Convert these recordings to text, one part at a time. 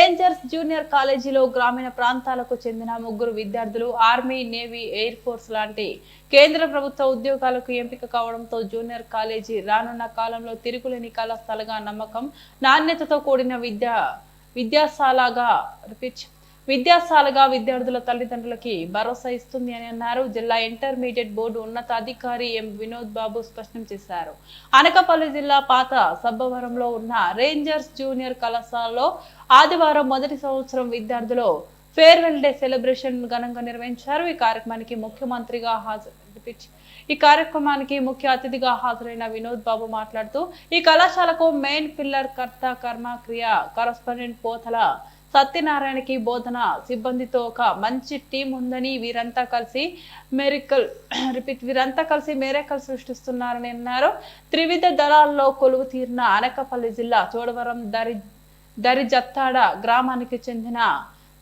Rangers junior కాలేజీలో గ్రామీణ ప్రాంతాలకు చెందిన ముగ్గురు విద్యార్థులు ఆర్మీ నేవీ ఎయిర్ ఫోర్స్ లాంటి కేంద్ర ప్రభుత్వ ఉద్యోగాలకు ఎంపిక కావడంతో జూనియర్ కాలేజీ రానున్న కాలంలో తిరుగులేని కళాశాలగా నమ్మకం నాణ్యతతో కూడిన విద్యా విద్యాశాలగా రిపీట్ విద్యాశాలగా విద్యార్థుల తల్లిదండ్రులకి భరోసా ఇస్తుంది అని అన్నారు. జిల్లా ఇంటర్మీడియట్ బోర్డు ఉన్నతాధికారి ఎం వినోద్ బాబు స్పష్టం చేశారు. అనకాపల్లి జిల్లా పాత సబ్బవరంలో ఉన్న రేంజర్స్ జూనియర్ కళాశాలలో ఆదివారం మొదటి సంవత్సరం విద్యార్థులు ఫేర్వెల్ డే సెలబ్రేషన్ ఘనంగా నిర్వహించారు. ఈ కార్యక్రమానికి ముఖ్యమంత్రిగా హాజరు ఈ కార్యక్రమానికి ముఖ్య అతిథిగా హాజరైన వినోద్ బాబు మాట్లాడుతూ ఈ కళాశాలకు మెయిన్ పిల్లర్ కర్త కర్మ క్రియ కరస్పాండెంట్ పోతల సత్యనారాయణకి బోధన సిబ్బందితో ఒక మంచి టీం ఉందని వీరంతా కలిసి మెరికల్ రిపీట్ వీరంతా కలిసి మేరకల్ సృష్టిస్తున్నారని అన్నారు. త్రివిధ దళాల్లో కొలువు తీరిన అనకపల్లి జిల్లా చోడవరం దరి దరిజత్తాడ గ్రామానికి చెందిన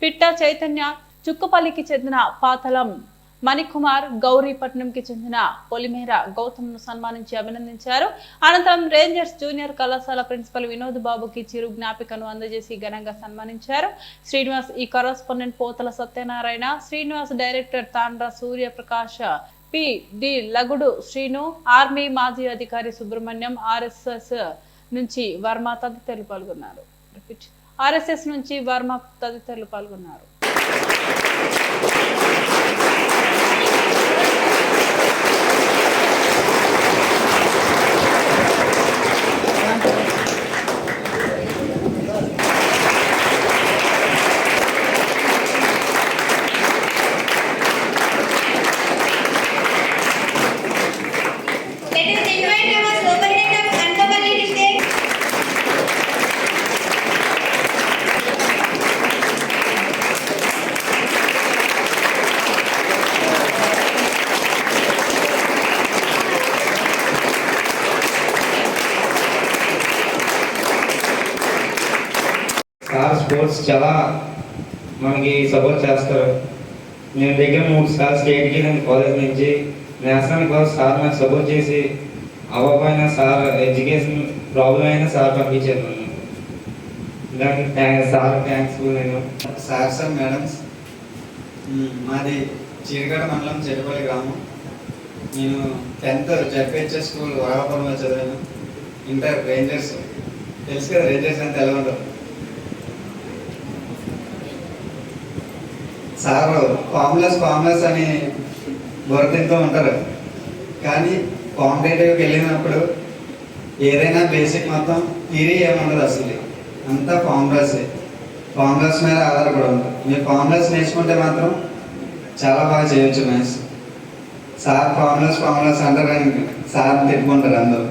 పిట్ట చైతన్య చుక్కపల్లికి చెందిన పాతలం మణికుమార్ గౌరీపట్నంకి చెందిన పొలిమేర గౌతమ్ను సన్మానించి అభినందించారు. అనంతరం రేంజర్స్ జూనియర్ కళాశాల ప్రిన్సిపల్ వినోద్ బాబుకి చిరు జ్ఞాపికను అందజేసి ఘనంగా సన్మానించారు. శ్రీనివాస్ ఈ correspondent Potala Satyanarayana Srinivas director Tandra Suryaprakash P. D. Lagudu Srinu army మాజీ అధికారి సుబ్రహ్మణ్యం ఆర్ఎస్ఎస్ నుంచి వర్మ తదితరులు పాల్గొన్నారు. ఆర్ఎస్ఎస్ నుంచి వర్మ తదితరులు పాల్గొన్నారు. సార్ చాలా మనకి సపోర్ట్ చేస్తారు. నేను దగ్గర మూడు సార్లు స్టేట్కి నేను కాలేజ్ నుంచి. నేషనల్ కాలేజ్ సార్ నాకు సపోర్ట్ చేసి అవ్వకపోయినా సార్ ఎడ్యుకేషన్ ప్రాబ్లం అయినా సార్ పంపించారు నన్ను. దానికి థ్యాంక్స్ సార్ థ్యాంక్స్ నేను. సార్ సార్ మేడమ్స్ మాది చీరగడ మండలం చెట్టుపల్లి గ్రామం. నేను టెన్త్ జడ్పిహెచ్ఎస్ స్కూల్ వరాపురంలో చదివాను. Inter Rangers. తెలుసు కదా రేంజర్స్ అంటే ఎలా ఉంటారు? సార్ ఫార్ములాస్ ఫార్ములాస్ అని బుర్రతింటూ ఉంటారు. కానీ కాంపిటేటివ్కి వెళ్ళినప్పుడు ఏదైనా బేసిక్ మొత్తం థియరీ ఏముండదు అసలు. అంతా ఫార్ములాసే ఫార్ములాస్ మీద ఆధారపడి ఉంటుంది. మీరు ఫార్ములాస్ నేర్చుకుంటే మాత్రం చాలా బాగా చేయొచ్చు మ్యాథ్స్. సార్ ఫార్ములాస్ ఫార్ములాస్ అంటారు కానీ సార్ తిట్టుకుంటారు అందరూ.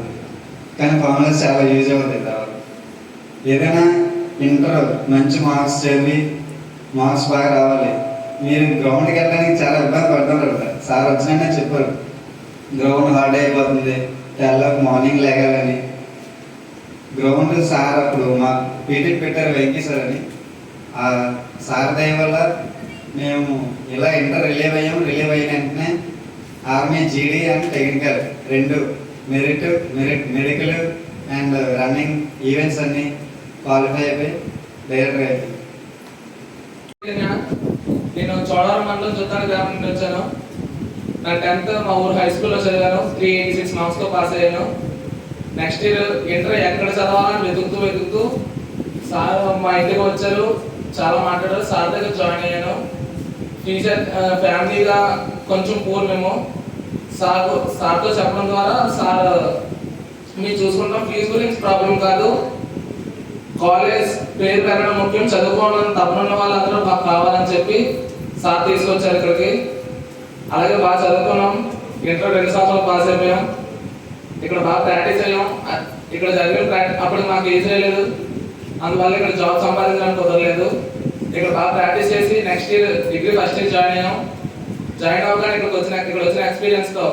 కానీ ఫార్ములాస్ చాలా యూజ్ అవుతాయి తర్వాత. ఏదైనా ఇంటర్ మంచి మార్క్స్ చదివి మార్క్స్ బాగా రావాలి. మీరు గ్రౌండ్కి వెళ్ళడానికి చాలా ఇబ్బంది పడుతుంటారు సార్. వచ్చినా చెప్పారు గ్రౌండ్ హార్డ్ అయిపోతుంది. తెల్లకు మార్నింగ్ లేగాలని. గ్రౌండ్ సార్ అప్పుడు మా పీటీ పెట్టారు వెంకీ సార్ అని. ఆ సార్ దయ వల్ల మేము ఇలా ఇంటర్ రిలీవ్ అయ్యాము రిలీవ్ అయిన వెంటనే ఆర్మీ జీడీ అండ్ టెక్నికల్ రెండు merit merit medical and running events అన్నీ క్వాలిఫై అయిపోయి డైరెక్టర్ అయిపోయి. చోడవరం మండలం జుత్తాడ గ్రామం నుండి వచ్చాను. నా టెన్త్ మా ఊరు హై స్కూల్లో చదివాను త్రీ ఎయిటీ సిక్స్ మార్క్స్తో పాస్ అయ్యాను. నెక్స్ట్ ఇయర్ ఇంటర్ ఎక్కడ చదవాలని వెతుకుతూ వెతుకుతూ సార్ మా ఇంటికి వచ్చారు చాలా మాట్లాడారు సార్ దగ్గర జాయిన్ అయ్యాను. టీచర్ ఫ్యామిలీగా కొంచెం పూర్ మేము. సార్ సార్తో చెప్పడం ద్వారా సార్ మీరు చూసుకుంటాం ఫీజు గురించి ప్రాబ్లం కాదు. కాలేజ్ పేరు పెరగడం ముఖ్యం చదువుకోవడం తప్పనున్న వాళ్ళందరూ మాకు కావాలని చెప్పి సార్ తీసుకొచ్చారు ఇక్కడికి. అలాగే బాగా చదువుకున్నాం. ఇంటర్ రెండు సంవత్సరాలు పాస్ అయిపోయాం. ఇక్కడ బాగా ప్రాక్టీస్ అయ్యాం. ఇక్కడ జరిగిన ప్రాక్టీస్ అప్పుడు మాకు ఏజ్ లేదు. అందువల్ల ఇక్కడ జాబ్ సంపాదించడానికి కుదరలేదు. ఇక్కడ బాగా ప్రాక్టీస్ చేసి next year degree first year join అయ్యాం. జాయిన్ అవ్వగానే ఇక్కడికి వచ్చిన ఇక్కడ వచ్చిన ఎక్స్పీరియన్స్తో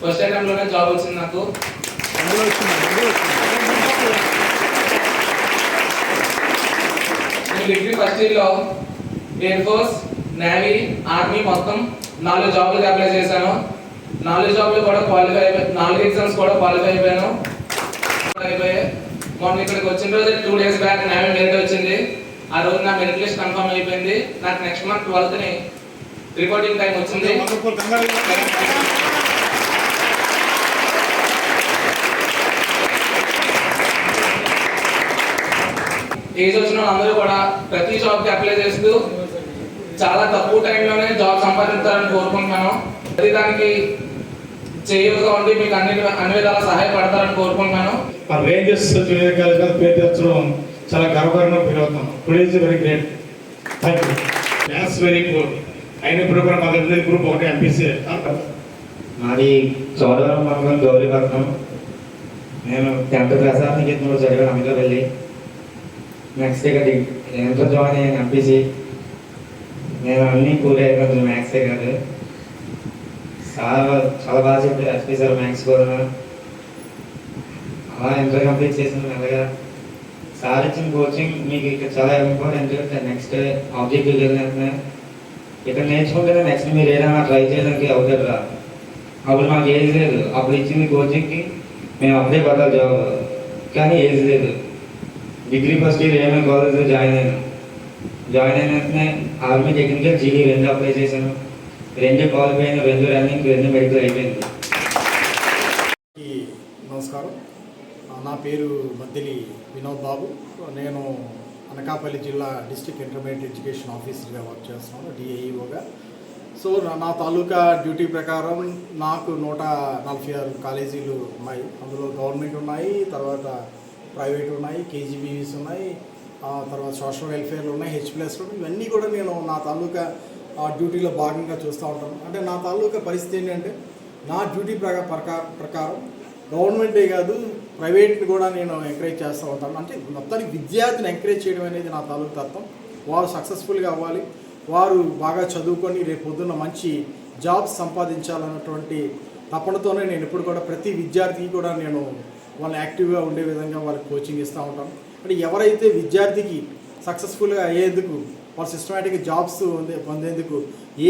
ఫస్ట్ అటెంప్ట్లోనే జాబ్ వచ్చింది నాకు. డిగ్రీ ఫస్ట్ ఇయర్లో ఎయిర్ ఫోర్స్ నేవీ ఆర్మీ మొత్తం నాలుగు జాబ్లకు అప్లై చేశాను. నాలుగు జాబ్లు కూడా క్వాలిఫై అయిపోయి నాలుగు ఎగ్జామ్స్ కూడా క్వాలిఫై అయిపోయాను. అయిపోయాయి మొన్న ఇక్కడికి వచ్చిన రోజు two days back navy merit వచ్చింది. ఆ రోజు నా మెరిట్ లిస్ట్ కన్ఫర్మ్ అయిపోయింది. నాకు నెక్స్ట్ మంత్ ట్వెల్త్ని రిపోర్టింగ్ టైం వచ్చింది. ఏజ్ వచ్చిన వాళ్ళందరూ కూడా ప్రతి జాబ్కి అప్లై చేస్తూ చాలా తక్కువ టైంలోనే జాబ్ సంపాదించాలని కోరుకుంటున్నాను. ప్రతి దానికి చేయూతగా ఉండి మీకు అన్ని అన్ని విధాలా సహాయపడతారని కోరుకుంటున్నాను. మన రేంజర్స్ జూనియర్ కాలేజ్ గారు పేరు తెచ్చడం చాలా గర్వకారంగా ఫీల్ అవుతున్నాం. Today is very great thank you maths very good అయినప్పుడు కూడా మా దగ్గర గ్రూప్ ఒకటి ఎంపీసీ మాది చోడవరం మండలం గౌరీపట్నం. నేను టెన్త్ ప్రసాద్ నికేతన్లో చదివాను అందులో వెళ్ళి నెక్స్ట్ ఇక ఎంతో జాయిన్ అయ్యాను ఎంపీసీ నేను అన్ని కూలే కాదు మ్యాథ్సే కాదు. చాలా చాలా బాగా చెప్పారు. ఎస్పీ సార్ మ్యాథ్స్ కూడా. అలా ఇంటర్ కంప్లీట్ చేసిన మెల్లగా. సార్ ఇచ్చిన కోచింగ్ మీకు ఇక్కడ చాలా ఇంపార్టెంట్ నెక్స్ట్ ఆబ్జెక్టివ్ వెళ్ళిన ఇక్కడ నేర్చుకుంటే నెక్స్ట్ మీరు ఏదైనా ట్రై చేయడానికి అవుతారు రా. అప్పుడు మాకు ఏజ్ లేదు. అప్పుడు ఇచ్చింది కోచింగ్కి మేము అప్పుడే పడ్డాం జాబ్ కానీ ఏజ్ లేదు. డిగ్రీ ఫస్ట్ ఇయర్ ఏమైనా కాలేజ్లో జాయిన్ అయినా. జాయిన్ అయిన వెంటనే ఆర్మీ టెక్నికల్ జీడీ రెండు అప్లై చేశాను. రెండు క్వాలిఫైన్ రెండు రన్నింగ్ రెండు మెడికల్ అయిపోయింది. నమస్కారం. నా పేరు మద్దిలి వినోద్ బాబు. నేను అనకాపల్లి జిల్లా డిస్ట్రిక్ట్ ఇంటర్మీడియట్ ఎడ్యుకేషన్ ఆఫీసర్గా వర్క్ చేస్తున్నాను డిఏఈఓగా సో నా- తాలూకా డ్యూటీ ప్రకారం నాకు నూట నలభై ఆరు కాలేజీలు ఉన్నాయి. అందులో గవర్నమెంట్ ఉన్నాయి తర్వాత ప్రైవేట్ ఉన్నాయి కేజీబీవీస్ ఉన్నాయి తర్వాత సోషల్ వెల్ఫేర్లు ఉన్నాయి హెచ్ ప్లస్ ఇవన్నీ కూడా నేను నా తాలూకా ఆ, డ్యూటీలో భాగంగా చూస్తూ ఉంటాను. అంటే నా తాలూకా పరిస్థితి ఏంటంటే నా డ్యూటీ ప్రకా ప్రకారం గవర్నమెంటే కాదు ప్రైవేట్ని కూడా నేను ఎంకరేజ్ చేస్తూ ఉంటాను. అంటే మొత్తానికి విద్యార్థిని ఎంకరేజ్ చేయడం అనేది నా తాలూకు తత్వం. వారు సక్సెస్ఫుల్గా అవ్వాలి. వారు బాగా చదువుకొని రేపు పొద్దున్న మంచి జాబ్స్ సంపాదించాలన్నటువంటి తపనతోనే నేను ఎప్పుడు కూడా ప్రతి విద్యార్థికి కూడా నేను వాళ్ళని యాక్టివ్గా ఉండే విధంగా వాళ్ళకి కోచింగ్ ఇస్తూ ఉంటాను. అంటే ఎవరైతే విద్యార్థికి సక్సెస్ఫుల్గా అయ్యేందుకు వాళ్ళు సిస్టమేటిక్గా జాబ్స్ పొందేందుకు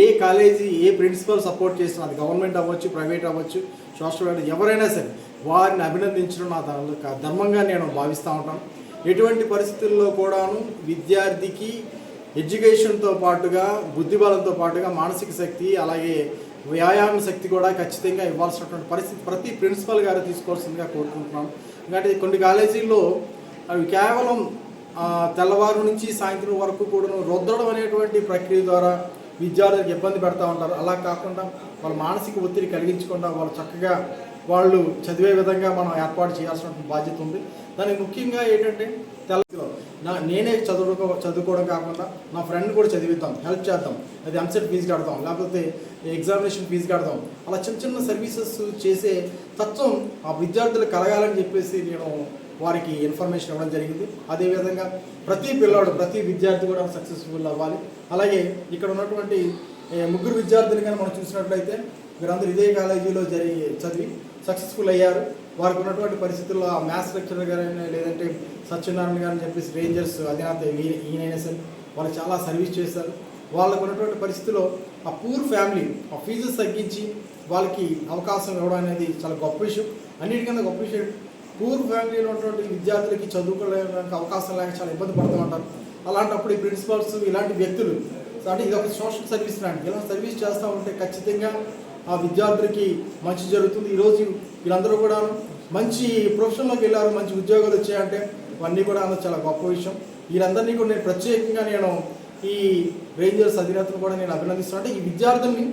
ఏ కాలేజీ ఏ ప్రిన్సిపల్ సపోర్ట్ చేసినా అది గవర్నమెంట్ అవ్వచ్చు ప్రైవేట్ అవ్వచ్చు సోషల్ వెల్ఫేర్ ఎవరైనా సరే వారిని అభినందించడం నా ధర్మంగా నేను భావిస్తూ ఉంటాను. ఎటువంటి పరిస్థితుల్లో కూడాను విద్యార్థికి ఎడ్యుకేషన్తో పాటుగా బుద్ధిబలంతో పాటుగా మానసిక శక్తి అలాగే వ్యాయామ శక్తి కూడా ఖచ్చితంగా ఇవ్వాల్సినటువంటి పరిస్థితి ప్రతి ప్రిన్సిపల్ గారు తీసుకోవాల్సిందిగా కోరుకుంటున్నాను. ఎందుకంటే కొన్ని కాలేజీల్లో అవి కేవలం తెల్లవారు నుంచి సాయంత్రం వరకు కూడా రుద్దడం అనేటువంటి ప్రక్రియ ద్వారా విద్యార్థులకు ఇబ్బంది పెడతా ఉంటారు. అలా కాకుండా వాళ్ళ మానసిక ఒత్తిడి కలిగించకుండా వాళ్ళు చక్కగా వాళ్ళు చదివే విధంగా మనం ఏర్పాటు చేయాల్సిన బాధ్యత ఉంది. దానికి ముఖ్యంగా ఏంటంటే తెలంగాణలో నా నేనే చదువుకో చదువుకోవడం కాకుండా నా ఫ్రెండ్ కూడా చదివిద్దాం హెల్ప్ చేద్దాం. అది ఎంసెట్ ఫీజు కడతాం లేకపోతే ఎగ్జామినేషన్ ఫీజు కడతాం అలా చిన్న చిన్న సర్వీసెస్ చేసే తత్వం ఆ విద్యార్థులు కలగాలని చెప్పేసి నేను వారికి ఇన్ఫర్మేషన్ ఇవ్వడం జరిగింది. అదేవిధంగా ప్రతి పిల్లవాడు ప్రతి విద్యార్థి కూడా సక్సెస్ఫుల్ అవ్వాలి. అలాగే ఇక్కడ ఉన్నటువంటి ముగ్గురు విద్యార్థులు కానీ మనం చూసినట్లయితే వీరందరూ ఇదే కాలేజీలో జరిగి చదివి సక్సెస్ఫుల్ అయ్యారు. వారికి ఉన్నటువంటి పరిస్థితుల్లో ఆ మ్యాథ్స్ లెక్చరర్ గారైనా లేదంటే సత్యనారాయణ గారు అని చెప్పేసి రేంజర్స్ అధినేత ఈ- ఈయనైనా సరే వాళ్ళు చాలా సర్వీస్ చేశారు. వాళ్ళకు ఉన్నటువంటి పరిస్థితిలో ఆ పూర్ ఫ్యామిలీ ఆ ఫీజెస్ తగ్గించి వాళ్ళకి అవకాశం ఇవ్వడం అనేది చాలా గొప్ప విషయం. అన్నిటికన్నా గొప్ప విషయం పూర్ ఫ్యామిలీలో ఉన్నటువంటి విద్యార్థులకి చదువుకోవడానికి అవకాశం లేక చాలా ఇబ్బంది పడుతూ ఉంటారు. అలాంటప్పుడు ఈ ప్రిన్సిపల్స్ ఇలాంటి వ్యక్తులు అంటే ఇది ఒక సోషల్ సర్వీస్ లాంటి ఇలా సర్వీస్ చేస్తూ ఉంటే ఖచ్చితంగా ఆ విద్యార్థులకి మంచి జరుగుతుంది. ఈరోజు వీళ్ళందరూ కూడా మంచి ప్రొఫెషన్లోకి వెళ్ళారు మంచి ఉద్యోగాలు వచ్చాయంటే ఇవన్నీ కూడా చాలా గొప్ప విషయం. వీళ్ళందరినీ కూడా నేను ప్రత్యేకంగా నేను ఈ రేంజర్స్ అధినేతను కూడా నేను అభినందిస్తున్నాను. అంటే ఈ విద్యార్థుల్ని